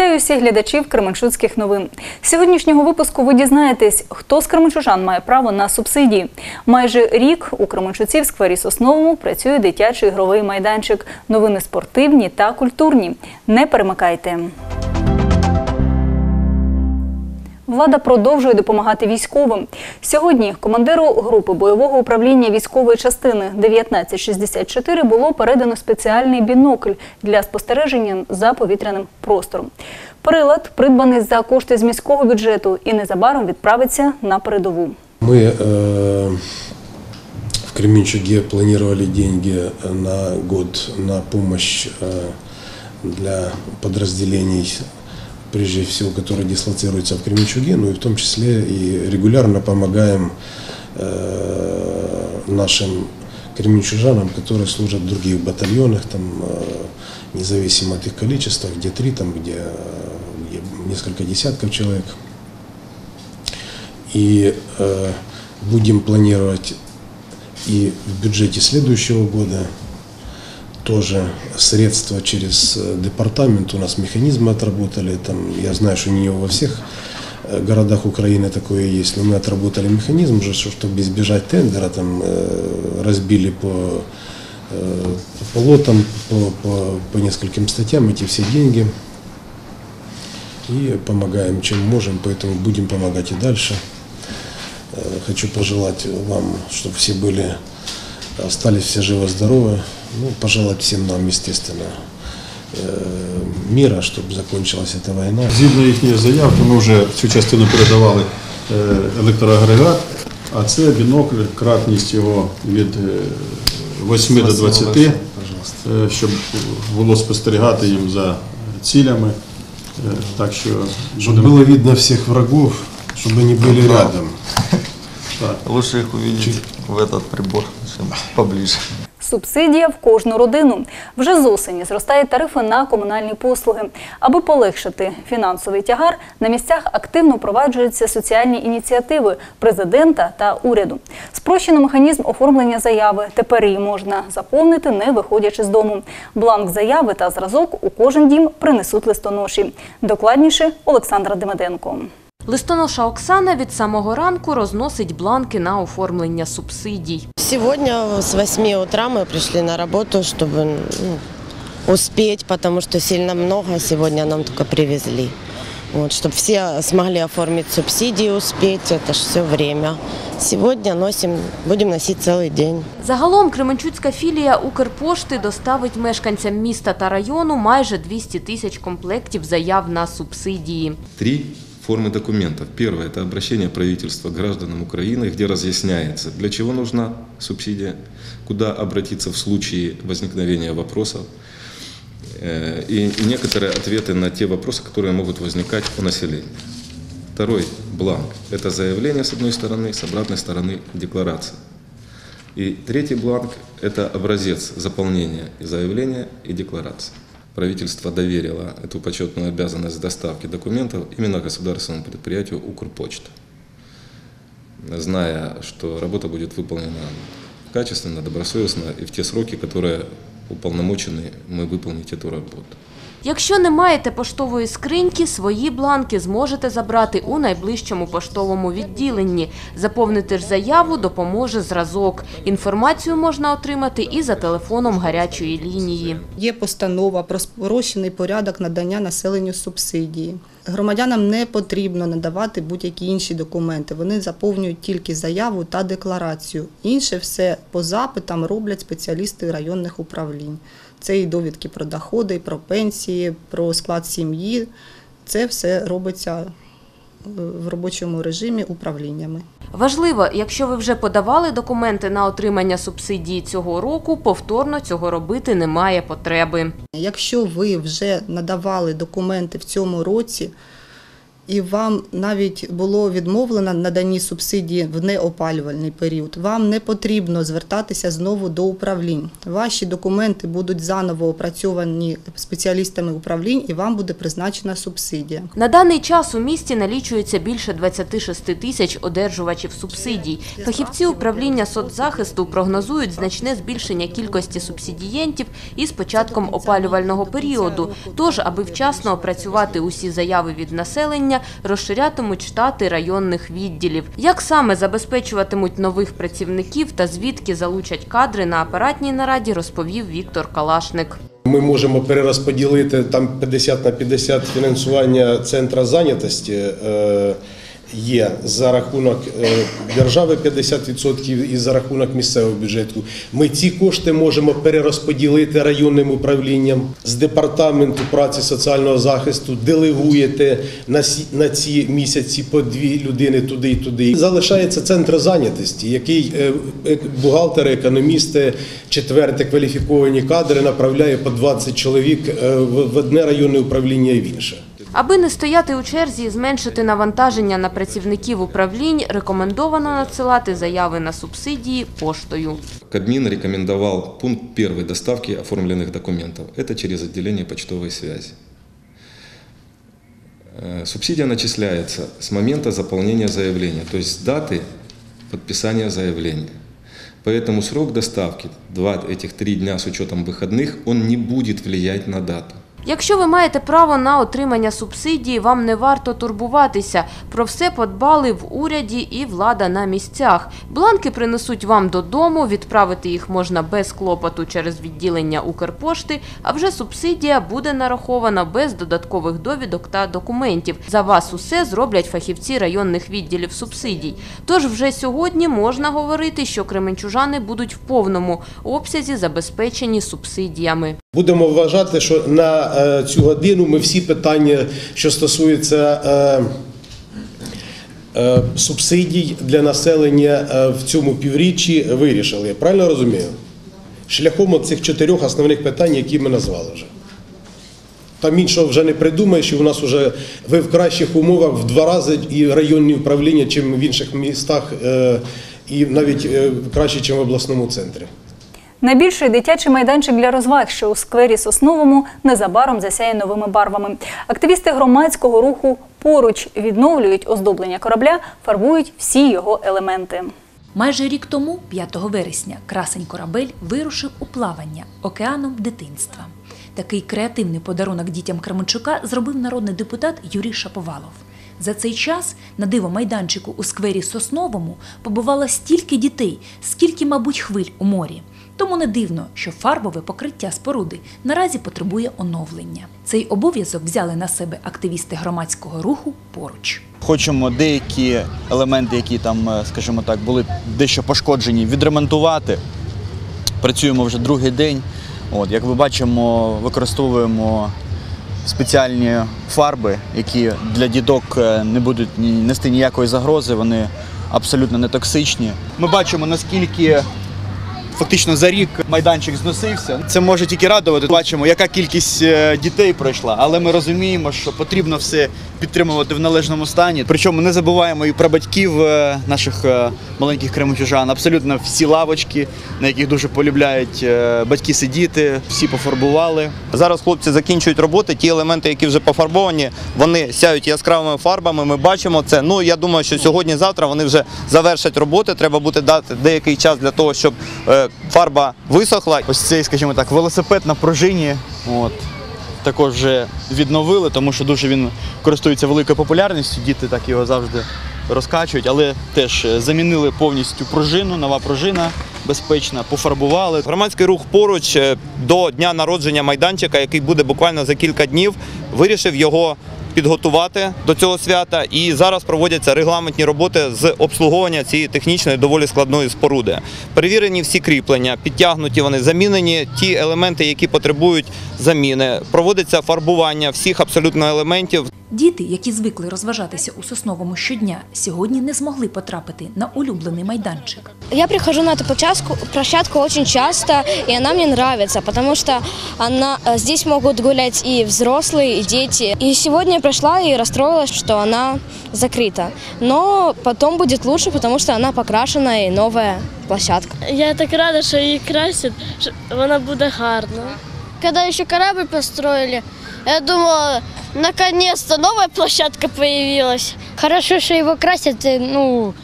Вітаю всіх глядачів Кременчуцьких новин. З сьогоднішнього випуску ви дізнаєтесь, хто з кременчужан має право на субсидії. Майже рік у Кременчуці в сквері Сосновому працює дитячий ігровий майданчик. Новини спортивні та культурні. Не перемикайте Влада продовжує допомагати військовим. Сьогодні командиру групи бойового управління військової частини 1964 було передано спеціальний бінокль для спостереження за повітряним простором. Прилад придбаний за кошти з міського бюджету і незабаром відправиться на передову. Мы э, в Кременчуге планировали деньги на год на помощь э, для подразделений, прежде всего, которые дислоцируются в Кременчуге, ну и в том числе и регулярно помогаем э, нашим кременчужанам, которые служат в других батальонах, там, э, независимо от их количества, где три, там, где, где несколько десятков человек. И э, будем планировать и в бюджете следующего года тоже средства через э, департамент. У нас механизмы отработали. Там, я знаю, что не во всех э, городах Украины такое есть, но мы отработали механизм уже, что- чтобы избежать тендера, там э, разбили по, по лотам, по, по, по нескольким статьям эти все деньги и помогаем, чем можем, поэтому будем помогать и дальше. Хочу пожелать вам, чтобы все были, остались все живы-здоровы. Ну, пожелать всем нам, естественно, э, мира, чтобы закончилась эта война. Згідно їхньої заявки, ми вже цю частину передавали е, електроагрегат, а це бінокль, кратність його від е, 8 до 20, Пожалуйста. е, щоб було спостерігати їм за цілями. Е, Так що Чтобы будемо было видно всех врагов, чтобы они были рядом. так. Лучше их увидеть в этот прибор, чем поближе. Субсидія в кожну родину. Вже з осені зростають тарифи на комунальні послуги. Аби полегшити фінансовий тягар, на місцях активно впроваджуються соціальні ініціативи президента та уряду. Спрощено механізм оформлення заяви. Тепер її можна заповнити, не виходячи з дому. Бланк заяви та зразок у кожен дім принесуть листоноші. Докладніше Олександра Демиденко. Листоноша Оксана від самого ранку розносить бланки на оформлення субсидій. Сегодня с 8 утра мы пришли на работу, чтобы ну, успеть, потому что сильно много сегодня нам только привезли. Вот, чтобы все смогли оформить субсидии, успеть, это ж все время. Сегодня носим, будем носить целый день. Загалом Кременчуцька філія Укрпошти доставить мешканцям міста та району майже 200 тисяч комплектів заяв на субсидії. Три формы документов. Первое – это обращение правительства к гражданам Украины, где разъясняется, для чего нужна субсидия, куда обратиться в случае возникновения вопросов, э, и некоторые ответы на те вопросы, которые могут возникать у населения. Второй бланк – это заявление с одной стороны, с обратной стороны – декларация. И третий бланк – это образец заполнения заявления и декларации. Правительство доверило эту почетную обязанность доставки документов именно государственному предприятию «Укрпочта», зная, что работа будет выполнена качественно, добросовестно и в те сроки, которые уполномочены мы выполнить эту работу. Якщо не маєте поштової скриньки, свої бланки зможете забрати у найближчому поштовому відділенні. Заповнити ж заяву допоможе зразок. Інформацію можна отримати і за телефоном гарячої лінії. Є постанова про спрощений порядок надання населенню субсидії. Громадянам не потрібно надавати будь-які інші документи. Вони заповнюють тільки заяву та декларацію. Інше все по запитам роблять спеціалісти районних управлінь. Це і довідки про доходи, про пенсії, про склад сім'ї. Це все робиться е, в робочому режимі управліннями. Важливо, якщо ви вже подавали документи на отримання субсидії цього року, повторно цього робити немає потреби. Якщо ви вже надавали документи в цьому році і вам навіть було відмовлено наданні субсидії в неопалювальний період, вам не потрібно звертатися знову до управлінь. Ваші документи будуть заново опрацьовані спеціалістами управлінь, і вам буде призначена субсидія. На даний час у місті налічується більше 26 тисяч одержувачів субсидій. Фахівці управління соцзахисту прогнозують значне збільшення кількості субсидієнтів із початком опалювального періоду. Тож, аби вчасно опрацювати усі заяви від населення, розширятимуть штати районних відділів. Як саме забезпечуватимуть нових працівників та звідки залучать кадри на апаратній нараді, розповів Віктор Калашник. Ми можемо перерозподілити там 50 на 50 фінансування центра зайнятості. Е, Є за рахунок е, держави 50% і за рахунок місцевого бюджету. Ми ці кошти можемо перерозподілити районним управлінням з департаменту праці соціального захисту, делегуєте на ці місяці по дві людини туди і туди. Залишається центр зайнятості, який е, е, бухгалтери, економісти, четверте кваліфіковані кадри направляє по 20 чоловік е, в одне районне управління і в інше. Аби не стояти у черзі і зменшити навантаження на працівників управлінь, рекомендовано надсилати заяви на субсидії поштою. Кабмин рекомендовал пункт первой доставки оформленных документов. Это через отделение почтовой связи. Э, Субсидия начисляется с момента заполнения заявления, то есть с даты подписания заявления. Поэтому срок доставки, два этих три дня с учетом выходных, он не будет влиять на дату. Якщо ви маєте право на отримання субсидії, вам не варто турбуватися. Про все подбали в уряді і влада на місцях. Бланки принесуть вам додому, відправити їх можна без клопоту через відділення Укрпошти, а вже субсидія буде нарахована без додаткових довідок та документів. За вас усе зроблять фахівці районних відділів субсидій. Тож вже сьогодні можна говорити, що кременчужани будуть в повному обсязі забезпечені субсидіями. Будемо вважати, що на е, цю годину ми всі питання, що стосуються е, е, субсидій для населення в цьому півріччі, вирішили. Я правильно розумію? Шляхом цих чотирьох основних питань, які ми назвали вже. Там іншого вже не придумаєш, і у нас вже ви в кращих умовах в два рази і районні управління, чим в інших містах, і навіть краще, ніж в обласному центрі. Найбільший дитячий майданчик для розваг, що у сквері Сосновому, незабаром засяє новими барвами. Активісти громадського руху поруч відновлюють оздоблення корабля, фарбують всі його елементи. Майже рік тому, 5 вересня, красень корабель вирушив у плавання океаном дитинства. Такий креативний подарунок дітям Кременчука зробив народний депутат Юрій Шаповалов. За цей час на диво майданчику у сквері Сосновому побувало стільки дітей, скільки, мабуть, хвиль у морі. Тому не дивно, що фарбове покриття споруди наразі потребує оновлення. Цей обов'язок взяли на себе активісти громадського руху поруч. Хочемо деякі елементи, які там, е, скажімо так, були дещо пошкоджені, відремонтувати. Працюємо вже другий день. От, як ви бачимо, використовуємо спеціальні фарби, які для діток е, не будуть нести ніякої загрози, вони абсолютно не токсичні. Ми бачимо, наскільки фактично за рік майданчик зносився. Це може тільки радувати. Бачимо, яка кількість е, дітей пройшла, але ми розуміємо, що потрібно все підтримувати в належному стані. Причому не забуваємо і про батьків е, наших е, маленьких кременчужан. Абсолютно всі лавочки, на яких дуже полюбляють батьки сидіти, всі пофарбували. Зараз хлопці закінчують роботи. Ті елементи, які вже пофарбовані, вони сяють яскравими фарбами. Ми бачимо це. Ну я думаю, що сьогодні-завтра вони вже завершать роботи. Треба буде дати деякий час для того, щоб фарба висохла. Ось цей, скажімо так, велосипед на пружині. От. Також вже відновили, тому що дуже він користується великою популярністю. Діти так його завжди розкачують, але теж е, замінили повністю пружину, нова пружина безпечна, пофарбували. Громадський рух поруч е, до дня народження майданчика, який буде буквально за кілька днів, вирішив його підготувати до цього свята. І зараз проводяться регламентні роботи з обслуговування цієї технічної доволі складної споруди. Перевірені всі кріплення, підтягнуті вони, замінені ті елементи, які потребують заміни. Проводиться фарбування всіх абсолютно елементів. Діти, які звикли розважатися у сосновому щодня, сьогодні не змогли потрапити на улюблений майданчик. Я прихожу на эту площадку, площадку очень часто, и она мне нравится, потому что она, э, здесь могут гулять и взрослые, и дети. И сегодня я пришла и расстроилась, что она закрыта. Но потом будет лучше, потому что она покрашена и новая площадка. Я так рада, що її красять, що вона буде гарна. Когда еще корабль построили, я думала, наконец-то новая площадка появилась. Хорошо, что его красят. э, Ну,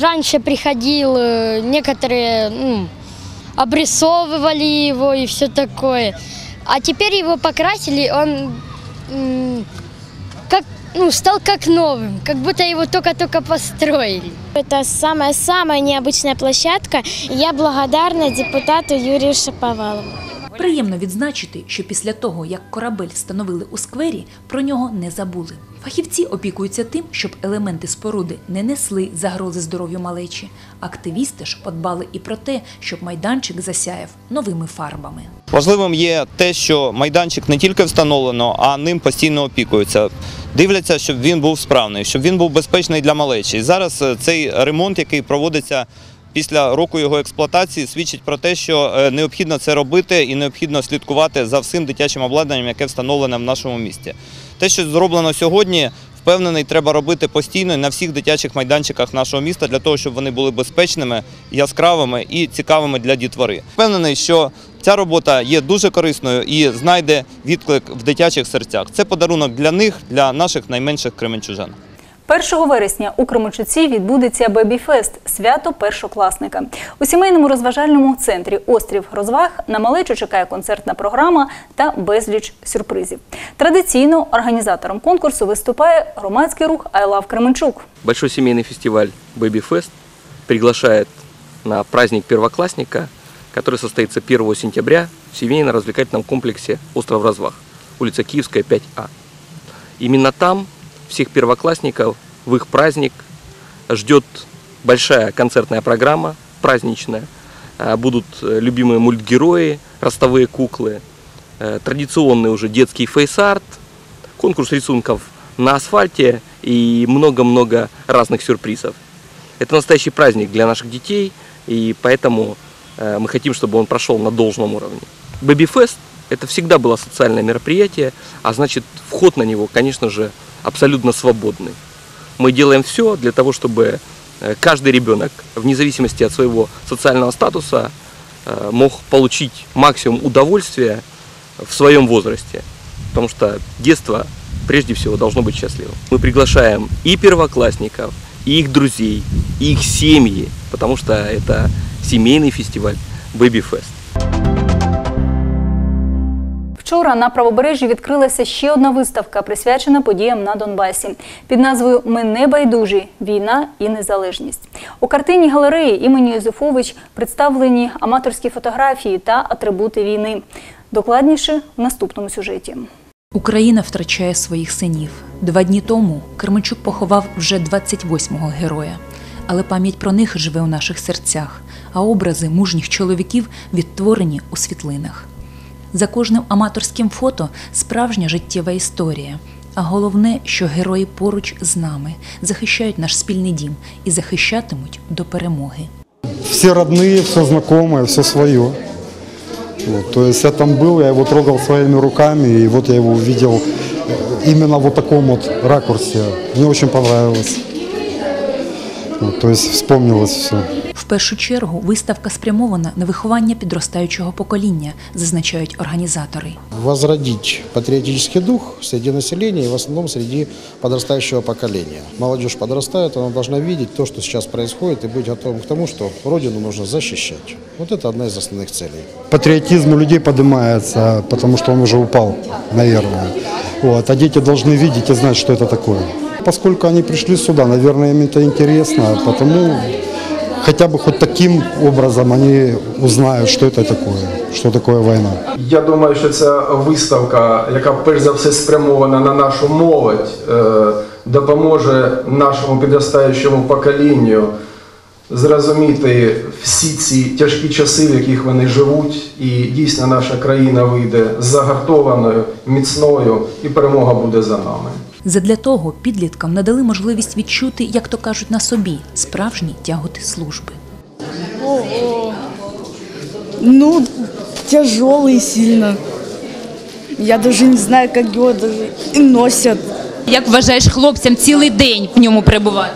раньше приходил, э, некоторые ну, обрисовывали его и все такое. А теперь его покрасили, он как, ну, стал как новым, как будто его только-только построили. Это самая-самая необычная площадка. Я благодарна депутату Юрию Шаповалову. Приємно відзначити, що після того, як корабель встановили у сквері, про нього не забули. Фахівці опікуються тим, щоб елементи споруди не несли загрози здоров'ю малечі. Активісти ж подбали і про те, щоб майданчик засяяв новими фарбами. Важливим є те, що майданчик не тільки встановлено, а ним постійно опікуються. Дивляться, щоб він був справний, щоб він був безпечний для малечі. Зараз е, цей ремонт, який проводиться після року його експлуатації, свідчить про те, що е, необхідно це робити і необхідно слідкувати за всім дитячим обладнанням, яке встановлене в нашому місті. Те, що зроблено сьогодні, впевнений, треба робити постійно на всіх дитячих майданчиках нашого міста для того, щоб вони були безпечними, яскравими і цікавими для дітвори. Впевнений, що ця робота є дуже корисною і знайде відклик в дитячих серцях. Це подарунок для них, для наших найменших кременчужан. 1 вересня у Кременчуці відбудеться Бебіфест – свято першокласника. У сімейному розважальному центрі Острів розваг на малечу чекає концертна програма та безліч сюрпризів. Традиційно організатором конкурсу виступає громадський рух «I Love Кременчук». Большой семейный фестиваль Fest приглашает на праздник первоклассника, который состоится 1 сентября в семейно-развлекательном комплексе «Остров Развах», улица Киевская, 5А. Именно там всех первоклассников в их праздник ждет большая концертная программа, праздничная. А, Будут э, любимые мультгерои, ростовые куклы, э, традиционный уже детский фейс-арт, конкурс рисунков на асфальте и много-много разных сюрпризов. Это настоящий праздник для наших детей, и поэтому э, мы хотим, чтобы он прошел на должном уровне. Baby Fest – это всегда было социальное мероприятие, а значит вход на него, конечно же, абсолютно свободный. Мы делаем все для того, чтобы э, каждый ребенок, вне зависимости от своего социального статуса, э, мог получить максимум удовольствия в своем возрасте. Потому что детство прежде всего должно быть счастливым. Мы приглашаем и первоклассников, и их друзей, и их семьи, потому что это семейный фестиваль Baby Fest. Вчора на правобережжі відкрилася ще одна виставка, присвячена подіям на Донбасі під назвою Ми не байдужі. Війна і незалежність. У картині галереї імені Юзефович представлені аматорські фотографії та атрибути війни. Докладніше в наступному сюжеті. Україна втрачає своїх синів. Два дні тому Кермичук поховав вже 28-го героя. Але пам'ять про них живе у наших серцях, а образи мужніх чоловіків відтворені у світлинах. За кожним аматорським фото справжня життєва історія. А головне, що герої поруч з нами захищають наш спільний дім і захищатимуть до перемоги. все родные, все знакомое, все свое. Вот, то есть я там был, я его трогал своими руками, и вот я его увидел э, именно в вот таком вот ракурсе. Мне очень понравилось. Вот, то есть вспомнилось все. В першу чергу виставка спрямована на виховання підростаючого покоління, зазначають організатори. возродить патриотический дух среди населения и в основном среди подрастающего поколения. Молодежь подрастает, она должна видеть то, что сейчас происходит, и быть готовым к тому, что Родину нужно защищать. Вот это одна из основных целей. Патриотизм у людей поднимается, потому что он уже упал, наверное. Вот, а дети должны видеть и знать, что это такое. Поскольку они пришли сюда, наверное, им это интересно, потому хотя бы хоть таким образом они узнают, что это такое, что такое война. Я думаю, що ця виставка, яка перш за все спрямована на нашу молодь, е, допоможе нашому підростаючому поколінню зрозуміти всі ці тяжкі часи, в яких вони живуть, і дійсно наша країна вийде загартованою, міцною, і перемога буде за нами. Задля того підліткам надали можливість відчути, як то кажуть, на собі справжні тяготи служби. Ого. Ну, тяжелый сильно. Я даже не знаю, как его даже и носят. Як вважаєш хлопцям цілий день в ньому перебувати?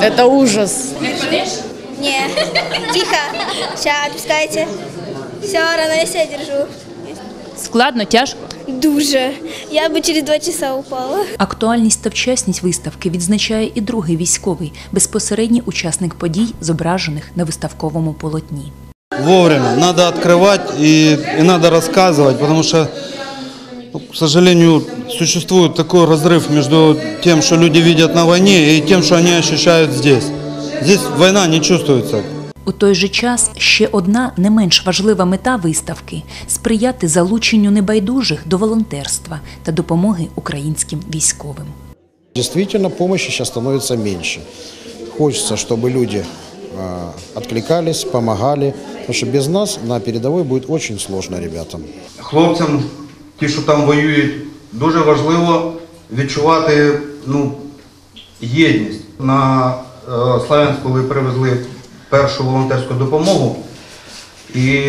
Это ужас. Не, тихо. Сейчас, отпускайте. Все, равновесие держу. Складно, тяжко? Дуже. Я бы через два часа упала. Актуальність та вчасність виставки відзначає і другий військовий, безпосередній учасник подій, зображених на виставковому полотні. Вовремя. Надо открывать и, и надо рассказывать, потому что, ну, к сожалению, существует такой разрыв между тем, что люди видят на войне, и тем, что они ощущают здесь. Здесь война не чувствуется. У той же час ще одна не менш важлива мета виставки сприяти залученню небайдужих до волонтерства та допомоги українським військовим. Действительно, помощи сейчас становится меньше. Хочется, чтобы люди откликались, помогали, потому что без нас на передовой будет очень сложно ребятам. Хлопцям, ті, що там воюють, дуже важливо відчувати ну, єдність. На е, Славянську ви привезли першу волонтерську допомогу, і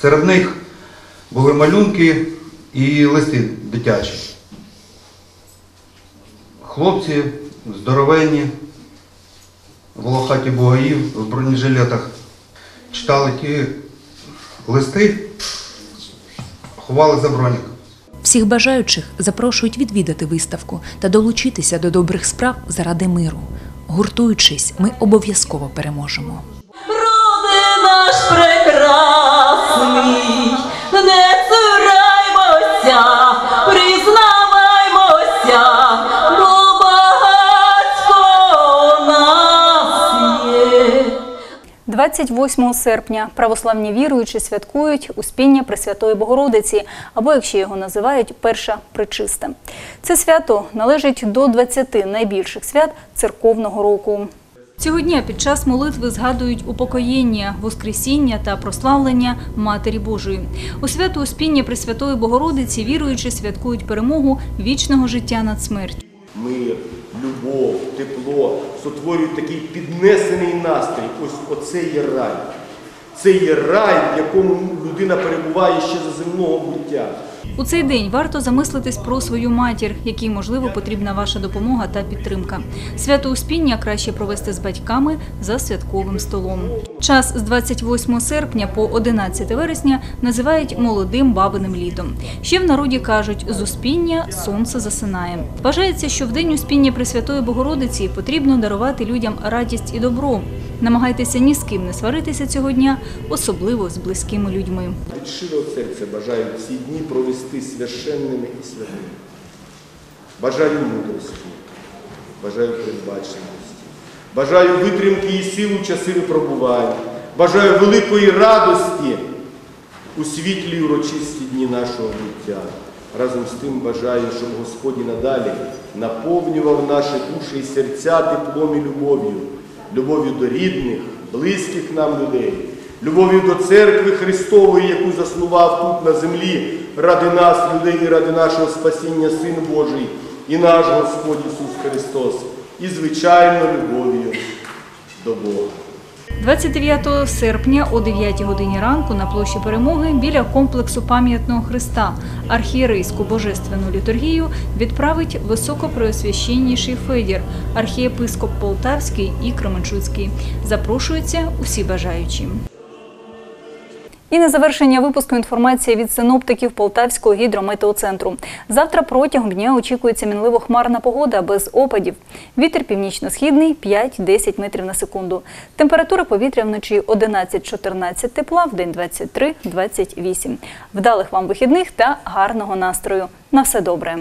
серед них були малюнки і листи дитячі. Хлопці здоровенні, волохаті бугаїв в бронежилетах читали ті листи, ховали за бронік. Всіх бажаючих запрошують відвідати виставку та долучитися до добрих справ заради миру. Гуртуючись, ми обов'язково переможемо. Роди наш прекрасний, не 28 серпня православні віруючі святкують Успіння Пресвятої Богородиці, або, якщо його називають, перша причиста. Це свято належить до 20 найбільших свят церковного року. Цього дня під час молитви згадують упокоєння, воскресіння та прославлення Матері Божої. У свято Успіння Пресвятої Богородиці віруючі святкують перемогу вічного життя над смертю. любов, тепло, сотворюють такий піднесений настрій. Ось оце є рай. Це є рай, в якому людина перебуває ще за земного буття. У цей день варто замислитись про свою матір, якій можливо потрібна ваша допомога та підтримка. Свято Успіння краще провести з батьками за святковим столом. Час з 28 серпня по 11 вересня називають молодим бабиним літом. Ще в народі кажуть, з Успіння сонце засинає. Вважається, що в день Успіння Пресвятої Богородиці потрібно дарувати людям радість і добро. Намагайтеся ні з ким не сваритися цього дня, особливо з близькими людьми. Від щирого серця бажаю ці дні провести священними і святими. Бажаю мудрості, бажаю передбаченості, бажаю витримки і сил у часи випробувань, бажаю великої радості у світлі урочисті дні нашого буття. Разом з тим бажаю, щоб Господь і надалі наповнював наші душі і серця теплом і любов'ю, любов'ю до рідних, близьких нам людей, любов'ю до церкви Христової, яку заснував тут на землі, ради нас, людей і ради нашого спасіння Син Божий і наш Господь Ісус Христос, і звичайно любов'ю до Бога. 29 серпня о 9 годині ранку на площі Перемоги біля комплексу пам'ятного Христа архієрейську божественну літургію відправить високопреосвященніший Федір, архієпископ Полтавський і Кременчуцький. Запрошуються усі бажаючі. І на завершення випуску інформація від синоптиків Полтавського гідрометеоцентру. Завтра протягом дня очікується мінливо хмарна погода без опадів. Вітер північно-східний 5-10 метрів на секунду. Температура повітря вночі 11-14 тепла, в день 23-28. Вдалих вам вихідних та гарного настрою. На все добре.